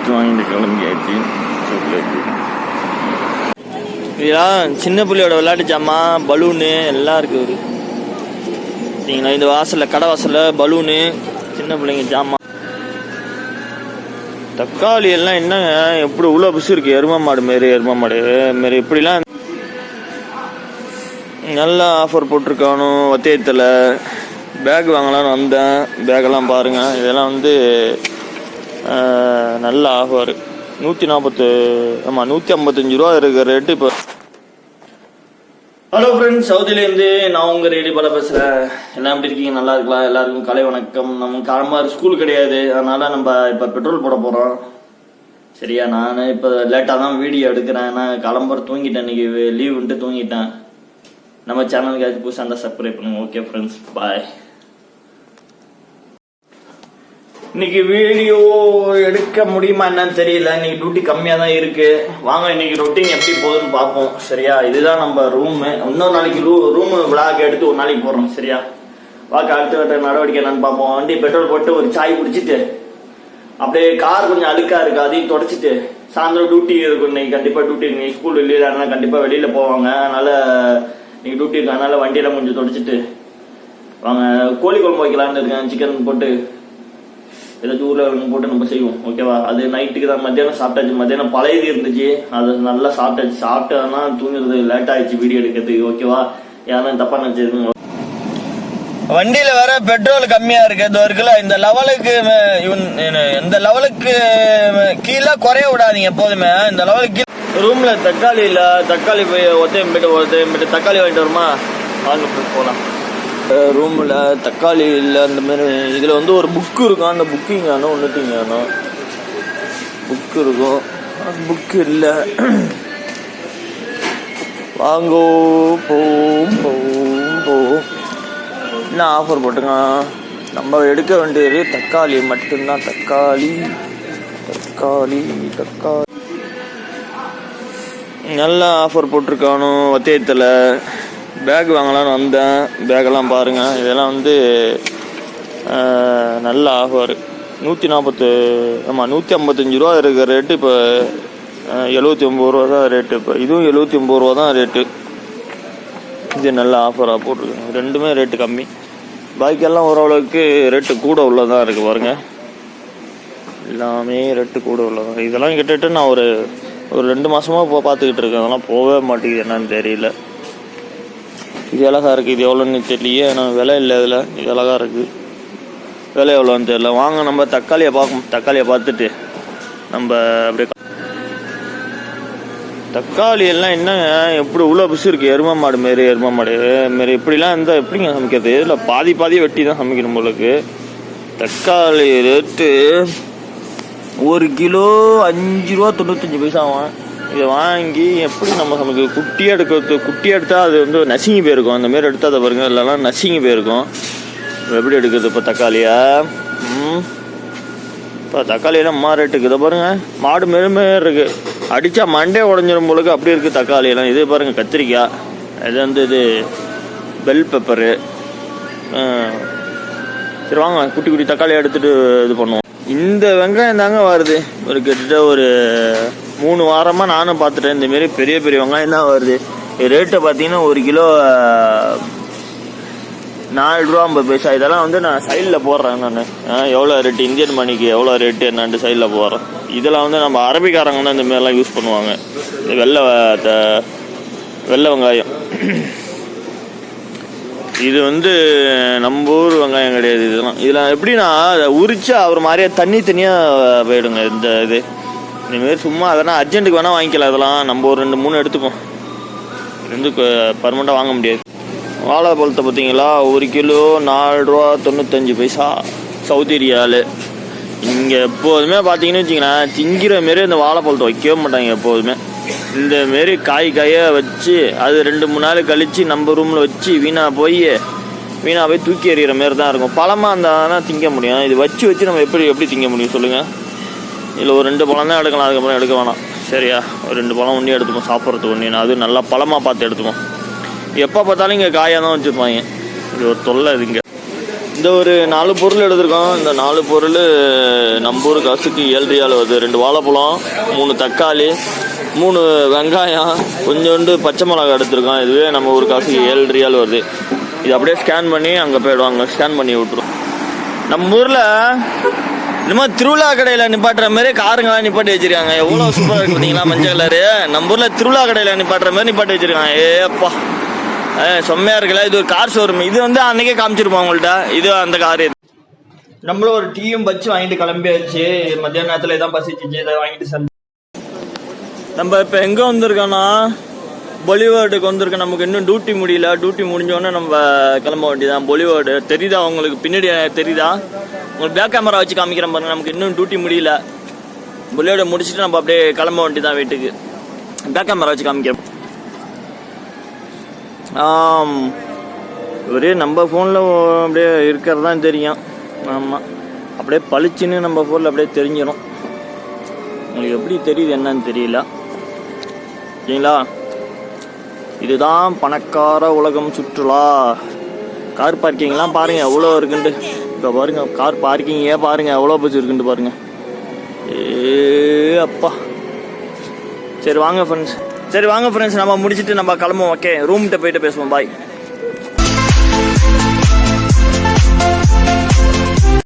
Gift வாங்கிட்டு கிளம்பியாச்சு இதெல்லாம் சின்ன பிள்ளையோட விளையாட்டு ஜாமான் பலூனு எல்லாம் இருக்குது ஒரு சரிங்களா? இந்த வாசலில் கடை வாசலில் பலூனு சின்ன பிள்ளைங்க ஜாமான் தக்காளி எல்லாம் என்னங்க? எப்படி உள்ள பிசு இருக்கு? எரும மாடு மாரி எரும மாடு மாரி இப்படிலாம் நல்லா ஆஃபர் போட்டிருக்கானு ஒத்தையத்தில். பேக் வாங்கலான்னு வந்தேன். பேக்கெல்லாம் பாருங்கள் இதெல்லாம் வந்து நல்ல ஆஃபர் நூற்றி நாற்பத்து ஆமாம் நூற்றி ஐம்பத்தஞ்சு ரூபா இருக்கிற ரேட்டு இப்போ. ஹலோ ஃப்ரெண்ட்ஸ் சவுதிலேருந்து நான் உங்கள் ரேடி பல பேசுகிறேன் எல்லாம் எப்படி இருக்கீங்க? நல்லா இருக்கலாம் எல்லாருக்கும் கலை வணக்கம். நம்ம காலமாக ஸ்கூல் கிடையாது. அதனால் நம்ம இப்போ பெட்ரோல் போட போகிறோம் சரியா? நான் இப்போ லேட்டாக தான் வீடியோ எடுக்கிறேன். ஏன்னா கிளம்புற தூங்கிட்டேன் இன்னைக்கு. லீவ் விட்டு தூங்கிட்டேன். நம்ம சேனலுக்கு ஏதாச்சும் புதுசாக இருந்தால் சப்ஸ்கிரைப் பண்ணுங்க. ஓகே ஃப்ரெண்ட்ஸ் பாய் இன்னைக்கு வீடியோ எடுக்க முடியுமா என்னன்னு தெரியல. இன்னைக்கு டியூட்டி கம்மியாக தான் இருக்கு. வாங்க இன்னைக்கு ரொட்டீன் எப்படி போகுதுன்னு பார்ப்போம். சரியா? இதுதான் நம்ம ரூமு இன்னொரு நாளைக்கு ரூ ரூம் விளாக் எடுத்து ஒரு நாளைக்கு போடுறோம். சரியா? வாக்கு அடுத்த கட்ட நடவடிக்கை என்னன்னு பார்ப்போம். வண்டி பெட்ரோல் போட்டு ஒரு சாய் குடிச்சிட்டு அப்படியே கார் கொஞ்சம் அழுக்கா இருக்கு. அதையும் தொடச்சிட்டு சாயந்தரம் டியூட்டி இருக்கும். இன்னைக்கு கண்டிப்பா டியூட்டி இன்னைக்கு ஸ்கூல் வெளியில் ஆனால் கண்டிப்பா வெளியில போவாங்க. அதனால இன்னைக்கு டியூட்டி இருக்கு. அதனால வண்டியெல்லாம் கொஞ்சம் தொடச்சிட்டு வாங்க கோழி குழம்பு வைக்கலான்னு இருக்கேன். சிக்கன் போட்டு ஏதாச்சும் ஊர்ல போட்டு நம்ம செய்வோம் ஓகேவா? அது நைட்டுக்கு தான் மத்தியானம் சாப்பிட்டாச்சு. மத்தியானம் பழையது இருந்துச்சு. அது நல்லா சாப்பிட்டாச்சு. சாப்பிட்டா தூங்குறது லேட் ஆயிடுச்சு வீடியோ எடுக்கிறதுக்கு ஓகேவா? யாரும் தப்பா நினைச்சிருக்கீங்க வண்டியில வேற பெட்ரோல் கம்மியா இருக்கு. இதோ இருக்குல்ல இந்த லெவலுக்கு ம- இவன் என்ன, இந்த லெவலுக்கு கீழே குறைய விடாதீங்க எப்போதுமே. இந்த லெவலுக்கு ரூம்ல தக்காளி இல்ல தக்காளி போய் ஒத்தையும் போயிட்டு ஒத்தையும் போயிட்டு தக்காளி வாங்கிட்டு வருமா? வாங்க போய் போலாம். ரூமில் தக்காளி இல்லை அந்த மாதிரி இதில் வந்து ஒரு புக் இருக்கும். அந்த புக்கிங் ஆனால் ஒன்றுட்டிங்க ஆனால் புக் இருக்கும். புக் இல்லை. வாங்கோ போம் போம் போம் என்ன ஆஃபர் போட்டுருக்கான்? நம்ம எடுக்க வேண்டியது தக்காளி மட்டும்தான். தக்காளி தக்காளி தக்காளி. நல்லா ஆஃபர் போட்டிருக்கானோ வத்தியத்தில். பேக் வாங்கலாம்னு வந்தேன். பேக்கெல்லாம் பாருங்கள் இதெல்லாம் வந்து நல்ல ஆஃபர். நூற்றி நாற்பத்து ஆமாம் நூற்றி ஐம்பத்தஞ்சு ரூபா இருக்கிற ரேட்டு இப்போ எழுபத்தி ஒம்பது ரூபா தான் ரேட்டு இப்போ. இதுவும் எழுபத்தி ஒம்பது ரூபா தான் ரேட்டு இது நல்ல ஆஃபராக போட்டிருக்காங்க. ரெண்டுமே ரேட்டு கம்மி. பாக்கியெல்லாம் ஓரளவுக்கு ரேட்டு கூட உள்ளதாக இருக்குது பாருங்கள் எல்லாமே ரேட்டு கூட உள்ளதான் இதெல்லாம் கிட்டத்தட்ட நான் ஒரு ஒரு ரெண்டு மாதமாக இப்போ பார்த்துக்கிட்டு இருக்கேன். அதெல்லாம் போகவே மாட்டேங்குது. என்னன்னு தெரியல. இது அழகா இருக்குது இது எவ்வளோன்னு தெரியலையே. ஆனால் விலை இல்லை இதில். இது அழகா இருக்குது விலை எவ்வளோன்னு தெரியல. வாங்க நம்ம தக்காளியை பார்க்கணும் தக்காளியை பார்த்துட்டு நம்ம அப்படியே தக்காளி எல்லாம் என்னங்க? எப்படி உள்ளே பிசு இருக்குது எரும மாடு மாரி எரும மாடு. மாரி இப்படிலாம் இருந்தால் எப்படிங்க சமைக்கிறது? இதில் பாதி பாதி வெட்டி தான் சமைக்கணும் உங்களுக்கு தக்காளி ரேட்டு ஒரு கிலோ அஞ்சு ரூபா தொண்ணூத்தஞ்சு பைசா ஆகும். இதை வாங்கி எப்படி நம்ம நமக்கு குட்டியாக எடுக்கிறது குட்டியாக எடுத்தால் அது வந்து நசுங்கி போயிருக்கும். அந்த மாரி எடுத்தால் அதை பாருங்கள் இல்லைனா நசுங்கி போயிருக்கும். எப்படி எடுக்கிறது இப்போ தக்காளியா? இப்போ தக்காளியெல்லாம் அம்மா ரேட்டுக்கு இதை பாருங்கள் மாடு மெருமே இருக்குது அடித்தா மண்டே உடஞ்சிரும் போலுக்கு அப்படி இருக்குது தக்காளியெல்லாம் இது பாருங்கள் கத்திரிக்காய். இது வந்து இது பெல் பெப்பரு சரி வாங்க குட்டி குட்டி தக்காளி எடுத்துகிட்டு இது பண்ணுவோம். இந்த வெங்காயம் தாங்க வருது. ஒரு கிட்டத்தட்ட ஒரு மூணு வாரமாக நானும் பார்த்துட்டேன். இந்த மாரி பெரிய பெரிய வெங்காயம் தான் வருது. ரேட்டை பார்த்தீங்கன்னா ஒரு கிலோ நாலு ரூபா ஐம்பது பைசா. இதெல்லாம் வந்து நான் சைடில் போடுறேன் நான். எவ்வளோ ரேட்டு இந்தியன் மணிக்கு எவ்வளோ ரேட்டு என்னான்ட்டு சைடில் போடுறேன். இதெல்லாம் வந்து நம்ம அரபிக்காரங்க தான் இந்த மாதிரிலாம் யூஸ் பண்ணுவாங்க. இந்த வெள்ளை த- வெள்ளை வெங்காயம். இது வந்து நம்ம ஊர் வெங்காயம் கிடையாது இதெல்லாம். இதெல்லாம் எப்படின்னா அதை உரிச்சா அவர் மாதிரியே தண்ணி தனியாக போயிடுங்க இந்த இது. இந்தமாரி சும்மா அதெல்லாம் அர்ஜென்ட்டுக்கு வேணால் வாங்கிக்கலாம் அதெல்லாம் நம்ம ஒரு ரெண்டு மூணு எடுத்துப்போம். இது வந்து பர்மனெண்ட்டாக வாங்க முடியாது. வாழைப்பழத்தை பார்த்தீங்களா? ஒரு கிலோ நாலு ரூபா தொண்ணூத்தஞ்சு பைசா. சவுத் ஏரியாவில் இங்கே எப்போதுமே பார்த்தீங்கன்னு வச்சிங்கன்னா திங்கிற மாரி இந்த வாழைப்பழத்தை வைக்கவே மாட்டாங்க எப்போதுமே. இந்த மாரி காய் காயை வச்சு அது ரெண்டு மூணு நாள் கழித்து நம்ம ரூமில் வச்சு வீணாக போய் வீணாக போய் தூக்கி எறிகிற மாரி தான் இருக்கும். பழமாக இருந்தால் தான் திங்க முடியும். இது வச்சு வச்சு நம்ம எப்படி எப்படி திங்க முடியும் சொல்லுங்கள் இதில் ஒரு ரெண்டு பழம் தான் எடுக்கலாம். அதுக்கப்புறம் எடுக்க வேணாம். சரியா? ஒரு ரெண்டு பழம் ஒன்றே எடுத்துப்போம் சாப்பிட்றதுக்கு ஒன்றே அது நல்லா பழமாக பார்த்து எடுத்துப்போம். எப்போ பார்த்தாலும் இங்கே காயாக தான் வச்சுருப்பாங்க. இது ஒரு தொல்லை இது இங்கே. இந்த ஒரு நாலு பொருள் எடுத்திருக்கோம். இந்த நாலு பொருள் நம்ம ஊர் காசுக்கு ஏழு ரியால் வருது ரெண்டு வாழைப்பழம் மூணு தக்காளி மூணு வெங்காயம் கொஞ்சோண்டு பச்சை மிளகா எடுத்திருக்கோம். இதுவே நம்ம ஊர் காசுக்கு ஏழு ரியால் வருது இது அப்படியே ஸ்கேன் பண்ணி அங்கே போயிடுவாங்க. ஸ்கேன் பண்ணி விட்ருவோம் நம்ம ஊரில் இந்த மாதிரி திருவிழா கடையில் நிப்பாட்டுற மாதிரி காருங்கெல்லாம் நிப்பாட்டி வச்சிருக்காங்க. எவ்வளோ சூப்பராக இருக்கு பார்த்தீங்களா மஞ்சள் கலரு? நம்ம ஊரில் திருவிழா கடையில் நிப்பாட்டுற மாதிரி நிப்பாட்டி வச்சிருக்காங்க. ஏப்பா. ஏ செம்மையா இருக்குல்ல. இது ஒரு கார் ஷோரூம் இது வந்து அன்னைக்கே காமிச்சிருப்போம் உங்கள்கிட்ட இது அந்த கார் இது. நம்மளும் ஒரு டீயும் வச்சு வாங்கிட்டு கிளம்பியாச்சு. மத்தியான நேரத்தில் இதான் பசிச்சு இதை வாங்கிட்டு செல் நம்ம இப்போ எங்கே வந்திருக்கோன்னா பொலிவுட்டுக்கு வந்திருக்கோம். நமக்கு இன்னும் டியூட்டி முடியல. டியூட்டி முடிஞ்சோடனே நம்ம கிளம்ப வேண்டியதான் பொலிவுட் தெரியுதா உங்களுக்கு? பின்னாடி தெரியுதா? உங்களுக்கு பேக் கேமரா வச்சு காமிக்கிறேன் பாருங்க நமக்கு இன்னும் டியூட்டி முடியல. பொலிவுட முடிச்சுட்டு நம்ம அப்படியே கிளம்ப வேண்டியதான் வீட்டுக்கு. பேக் கேமரா வச்சு காமிக்கிறோம் ஆம். ஒரே நம்ம ஃபோனில் அப்படியே இருக்கிறது தான் தெரியும். ஆமாம் அப்படியே பளிச்சுன்னு நம்ம ஃபோனில் அப்படியே தெரிஞ்சிடும் உங்களுக்கு எப்படி தெரியுது என்னன்னு தெரியல. சரிங்களா? இதுதான் பணக்கார உலகம் சுற்றுலா. கார் பார்க்கிங்லாம் பாருங்க எவ்வளோ இருக்குன்ட்டு. இப்போ பாருங்க கார் பார்க்கிங்கே பாருங்க எவ்வளோ போச்சு இருக்குன்ட்டு பாருங்க. ஏ அப்பா. சரி வாங்க ஃப்ரெண்ட்ஸ் சரி வாங்க ஃப்ரெண்ட்ஸ் நம்ம முடிச்சுட்டு நம்ம கிளம்புவோம் ஓகே ரூம்கிட்ட போயிட்டு பேசுவோம் பாய்